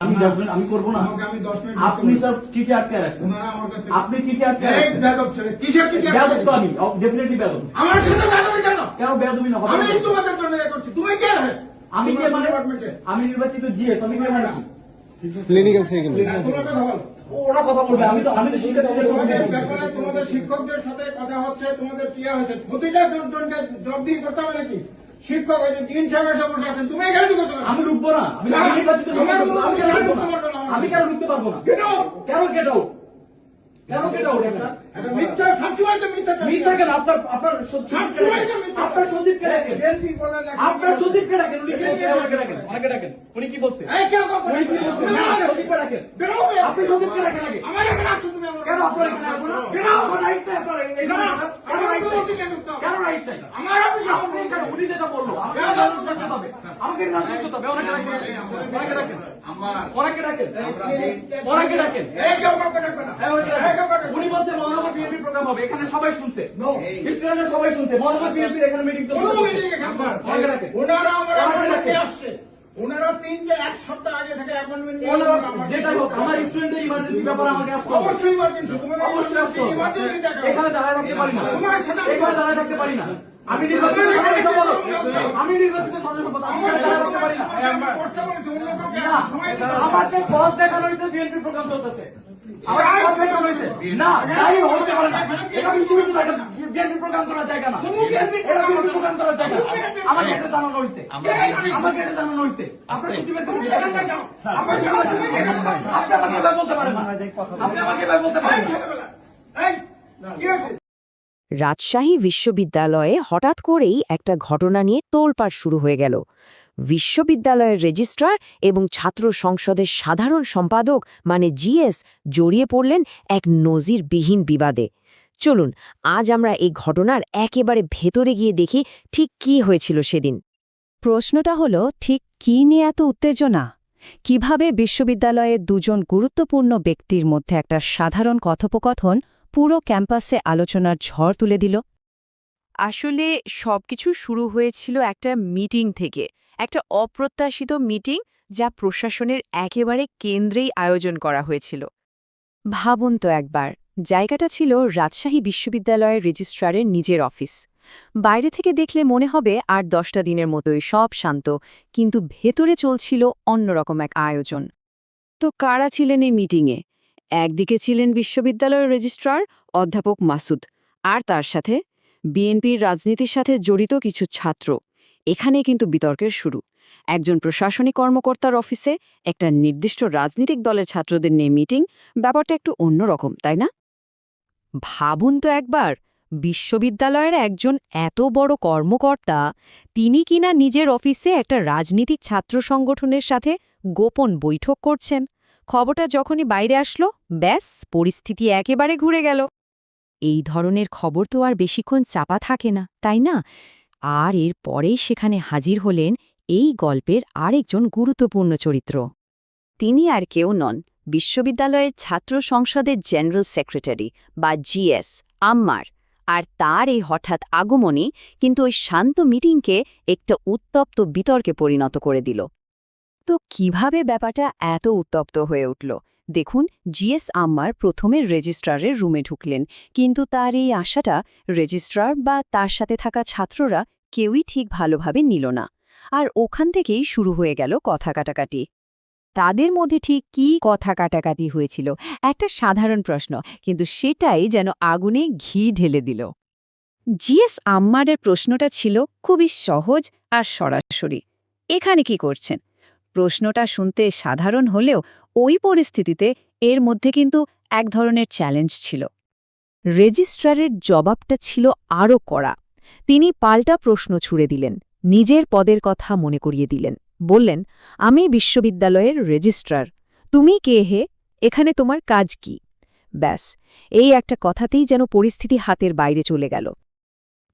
আমি আমি করব না। আমি 10 মিনিট আপনি স্যার চিঠি আটকে রাখছেন। ওনারা আমার কাছে আপনি চিঠি আটকে রাখছেন। বেয়াদব ছেলে কিসের চিঠি আটকে তো আমি ডেফিনেটলি বেয়াদব। আমার সাথে কেন? কেন বেয়াদবি না? হবে আমি তোমাদের জন্য এ করছি। তুমি কে? আমি কে মানে? আমি নির্বাচিত জিএস আমি কে মানে ক্লিনিক্যাল সাইকেল তোমার কথা বল। ওরা কথা বলবে আমি তো আমি তো শিক্ষার্থীদের সঙ্গে তোমাদের কথা বলব। ব্যাপারে তোমাদের শিক্ষকদের সাথে কথা হচ্ছে তোমাদের কি হয়েছে। প্রতিটা জনকে জব দিয়ে করতে হবে নাকি? শিক্ষক আছেন তিন সাহেব এসে বসে আছেন তুমি এখানে ঢুকেছো? আমি ঢুকবো না আমি সদস্য, কেন ঢুকতে পারব না। কেন! কেন কেন কেট এটা এটা মিথ্যা সবসময় তো মিথ্যা মিথ্যা কেন? আপনার আপনার সন্দীপ সবসময় তো মিথ্যা। আপনার আপনার উনি কি বলছে আমাকে উনি কি বলছে? উনি কি বলছে? বেরো হবে। আপনি সন্দীপকে ডাকেন আগে। আমার এখানে আসছো তুমি কেন আপনার এখানে আসব না? কেন আমার রাইট নাই আপনার? এই- এই না, আমার right নাই? অধিকার ঢুকতে হবে। কেন রাইট নাই? আমার অফিসে আপনি কেন উনি যেটা বলল আমাকে কেন? করতে হবে। আমাকে জানানো হবে। ওনাকে ডাকেন ওনাকে ডাকেন ওনাকে ডাকেন ডাকেন। উনি বলছে মহানগর বিএনপি প্রোগ্রাম হবে। এখানে সবাই শুনছে। No. সবাই শুনছে। মহানগর বিএনপির এখানে মিটিং চলছে। ওনাকে ডাকেন ওনারা আমার ওনাকে appointment ডাকেন। আসছে। ওনারা তিন যে এক সপ্তাহ আগে থেকে appointment নিয়ে যেটা হোক আমার স্টুডেন্টের ইমার্জেন্সি ব্যাপারে আমাকে আসতে হবে। অবশ্যই emergency, তোমাদের অবশ্যই আসতে হবে। emergency দেখা এখানে দাঁড়ায় থাকতে পারি না। তোমার সাথে আমি- এখানে দাঁড়ায় থাকতে পারি না। আমি নির্বাচিত আমি নির্বাচিত সদস্য আমি দাঁড়ায় থাকতে পারি না। আমার বস দেখানো হয়েছে বিএনপি প্রোগ্রাম চলতেছে। না তাই হতে পারে না। এটা বিশ্ববিদ্যালয় এটা বিএনপি প্রোগ্রাম করার জায়গা না। এটা বিএনপি প্রোগ্রাম করার জায়গা। আমাকে এটা জানানো হয়েছে। আমাকে এটা জানানো হয়েছে। আপনার সচিবের কাছে এখানটায় যাও। আমার সাথে তুমি এখানে বসো। আপনি আমাকে এভাবে বলতে পারেন না। আপনি আমাকে এভাবে বলতে পারেন না। ছেলেবেলা। এই, কি হয়েছে? রাজশাহী বিশ্ববিদ্যালয়ে হঠাৎ করেই একটা ঘটনা নিয়ে তোলপাড় শুরু হয়ে গেল। বিশ্ববিদ্যালয়ের রেজিস্ট্রার এবং ছাত্র সংসদের সাধারণ সম্পাদক মানে জিএস জড়িয়ে পড়লেন এক নজিরবিহীন বিবাদে। চলুন আজ আমরা এই ঘটনার একেবারে ভেতরে গিয়ে দেখি ঠিক কি হয়েছিল সেদিন। প্রশ্নটা হলো ঠিক কী নিয়ে এত উত্তেজনা? কীভাবে বিশ্ববিদ্যালয়ের দুজন গুরুত্বপূর্ণ ব্যক্তির মধ্যে একটা সাধারণ কথোপকথন পুরো ক্যাম্পাসে আলোচনার ঝড় তুলে দিল? আসলে সবকিছু শুরু হয়েছিল একটা মিটিং থেকে। একটা অপ্রত্যাশিত মিটিং যা প্রশাসনের একেবারে কেন্দ্রেই আয়োজন করা হয়েছিল। ভাবুন তো একবার, জায়গাটা ছিল রাজশাহী বিশ্ববিদ্যালয়ের রেজিস্ট্রারের নিজের অফিস। বাইরে থেকে দেখলে মনে হবে আর দশটা দিনের মতোই সব শান্ত, কিন্তু ভেতরে চলছিল অন্যরকম এক আয়োজন। তো কারা ছিলেন এই মিটিংয়ে? একদিকে ছিলেন বিশ্ববিদ্যালয়ের রেজিস্ট্রার অধ্যাপক মাসুদ, আর তার সাথে বিএনপির রাজনীতির সাথে জড়িত কিছু ছাত্র। এখানে কিন্তু বিতর্কের শুরু। একজন প্রশাসনিক কর্মকর্তার অফিসে একটা নির্দিষ্ট রাজনৈতিক দলের ছাত্রদের নিয়ে মিটিং, ব্যাপারটা একটু অন্যরকম, তাই না? ভাবুন তো একবার, বিশ্ববিদ্যালয়ের একজন এত বড় কর্মকর্তা, তিনি কিনা নিজের অফিসে একটা রাজনীতিক ছাত্র সংগঠনের সাথে গোপন বৈঠক করছেন? খবরটা যখনই বাইরে আসলো, ব্যাস, পরিস্থিতি একেবারে ঘুরে গেল। এই ধরনের খবর তো আর বেশিক্ষণ চাপা থাকে না, তাই না? আর এর পরেই সেখানে হাজির হলেন এই গল্পের আরেকজন গুরুত্বপূর্ণ চরিত্র। তিনি আর কেউ নন, বিশ্ববিদ্যালয়ের ছাত্র সংসদের জেনারেল সেক্রেটারি বা জিএস আম্মার। আর তার এই হঠাৎ আগমনই কিন্তু ওই শান্ত মিটিংকে একটা উত্তপ্ত বিতর্কে পরিণত করে দিল। তো কীভাবে ব্যাপারটা এত উত্তপ্ত হয়ে উঠল? দেখুন জিএস আম্মার প্রথমে রেজিস্ট্রারের রুমে ঢুকলেন, কিন্তু তার এই আশাটা রেজিস্ট্রার বা তার সাথে থাকা ছাত্ররা কেউই ঠিক ভালোভাবে নিল না। আর ওখান থেকেই শুরু হয়ে গেল কথা কাটাকাটি। তাদের মধ্যে ঠিক কী কথা কাটাকাটি হয়েছিল, একটা সাধারণ প্রশ্ন, কিন্তু সেটাই যেন আগুনে ঘি ঢেলে দিল। জিএস আম্মারের প্রশ্নটা ছিল খুবই সহজ আর সরাসরি, এখানে কি করছেন? প্রশ্নটা শুনতে সাধারণ হলেও ওই পরিস্থিতিতে এর মধ্যে কিন্তু এক ধরনের চ্যালেঞ্জ ছিল। রেজিস্ট্রারের জবাবটা ছিল আরও কড়া। তিনি পাল্টা প্রশ্ন ছুড়ে দিলেন, নিজের পদের কথা মনে করিয়ে দিলেন, বললেন, আমি বিশ্ববিদ্যালয়ের রেজিস্ট্রার, তুমি কে হে? এখানে তোমার কাজ কি? ব্যাস, এই একটা কথাতেই যেন পরিস্থিতি হাতের বাইরে চলে গেল।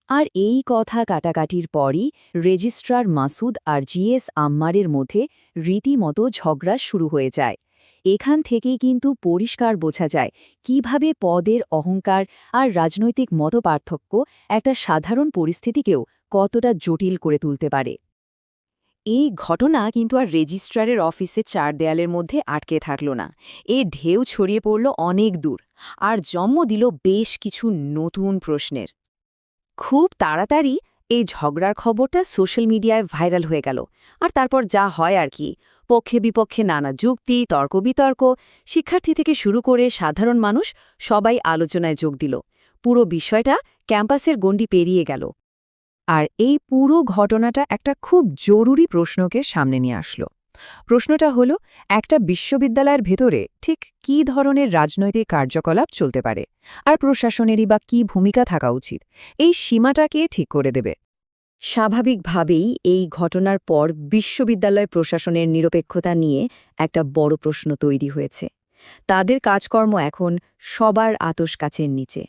আর এই কথা কাটাকাটির পরই রেজিস্ট্রার মাসুদ আর জিএস আম্মারের মধ্যে রীতিমতো ঝগড়া শুরু হয়ে যায়। এখান থেকেই কিন্তু পরিষ্কার বোঝা যায় কীভাবে পদের অহংকার আর রাজনৈতিক মতপার্থক্য একটা সাধারণ পরিস্থিতিকেও কতটা জটিল করে তুলতে পারে। এই ঘটনা কিন্তু আর রেজিস্ট্রারের অফিসে চার দেয়ালের মধ্যে আটকে থাকল না। এ ঢেউ ছড়িয়ে পড়ল অনেক দূর। আর জন্ম দিল বেশ কিছু নতুন প্রশ্নের। খুব তাড়াতাড়ি এই ঝগড়ার খবরটা সোশ্যাল মিডিয়ায় ভাইরাল হয়ে গেল। আর তারপর যা হয় আর কি। পক্ষে বিপক্ষে নানা যুক্তি তর্ক বিতর্ক শিক্ষার্থী থেকে শুরু করে সাধারণ মানুষ সবাই আলোচনায় যোগ দিল। পুরো বিষয়টা ক্যাম্পাসের গণ্ডি পেরিয়ে গেল। আর এই পুরো ঘটনাটা একটা খুব জরুরি প্রশ্নকে সামনে নিয়ে আসলো। প্রশ্নটা হলো, একটা বিশ্ববিদ্যালয়ের ভেতরে ঠিক কী ধরনের রাজনৈতিক কার্যকলাপ চলতে পারে? আর প্রশাসনেরই বা কী ভূমিকা থাকা উচিত? এই সীমাটাকে ঠিক করে দেবে। স্বাভাবিকভাবেই এই ঘটনার পর বিশ্ববিদ্যালয় প্রশাসনের নিরপেক্ষতা নিয়ে একটা বড় প্রশ্ন তৈরি হয়েছে। তাদের কাজকর্ম এখন সবার আতস কাছের নিচে।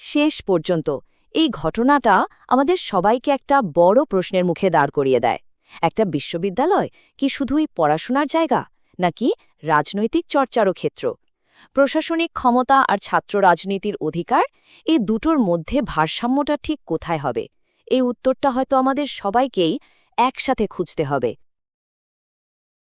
শেষ পর্যন্ত এই ঘটনাটা আমাদের সবাইকে একটা বড় প্রশ্নের মুখে দাঁড় করিয়ে দেয়। একটা বিশ্ববিদ্যালয় কি শুধুই পড়াশোনার জায়গা, নাকি রাজনৈতিক চর্চারও ক্ষেত্র? প্রশাসনিক ক্ষমতা আর ছাত্র রাজনীতির অধিকার, এই দুটোর মধ্যে ভারসাম্যটা ঠিক কোথায় হবে? এই উত্তরটা হয়তো আমাদের সবাইকেই একসাথে খুঁজতে হবে।